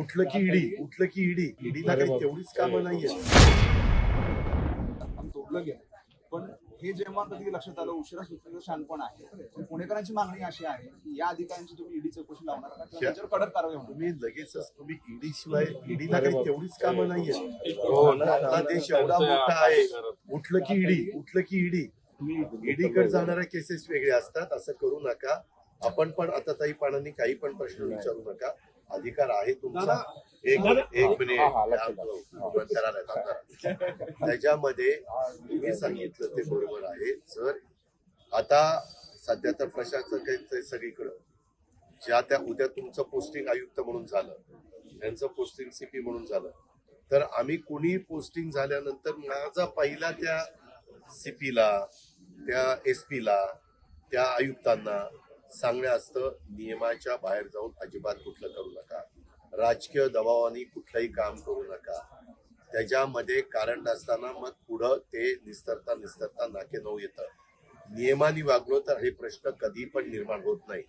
उठलं की ईडी उठलं की ईडी. ईडीला काही तेवढीच कामं नाहीये आपण तोडलं गेलं. पण हे जेव्हा कधी लक्षात आलं उशिरा सुचलेलं शानपण आहे. पण पुणेकरांची मागणी अशी आहे की या अधिकाऱ्यांची तुम्ही ईडी चौकशी लावणार का? किंवा त्याच्यावर कडक कारवाई होणार. तुम्ही लगेचच तुम्ही ईडी शिवाय ईडीला काही तेवढीच कामं नाहीये हो ना. आपला देश एवढा मोठा आहे. उठलं की ईडी उठलं की ईडी. ईडीकडे जाणाऱ्या केसेस वेगळ्या असतात. असं करू नका. आपण पण आता ताई पाणांनी काही पण प्रश्न विचारू नका. अधिकार आहे तुमचा. एक एक मिनिट. त्याच्यामध्ये तुम्ही सांगितलं ते बरोबर आहे. जर आता सध्या तर प्रशासक आहे ते सगळीकडं. ज्या त्या उद्या तुमचं पोस्टिंग आयुक्त म्हणून झालं यांचं पोस्टिंग सीपी म्हणून झालं तर आम्ही कुणी पोस्टिंग झाल्यानंतर माझा पहिला त्या सीपीला त्या एस ला त्या आयुक्तांना सांगणं असतं नियमाच्या बाहेर जाऊन अजिबात कुठलं करू नका. राजकीय दबावाने कुठलंही काम करू नका. त्याच्यामध्ये कारण नसताना मग पुढं ते निस्तरता निस्तरता नाके नऊ येतं. नियमाने वागलो तर हे प्रश्न कधी पण निर्माण होत नाही.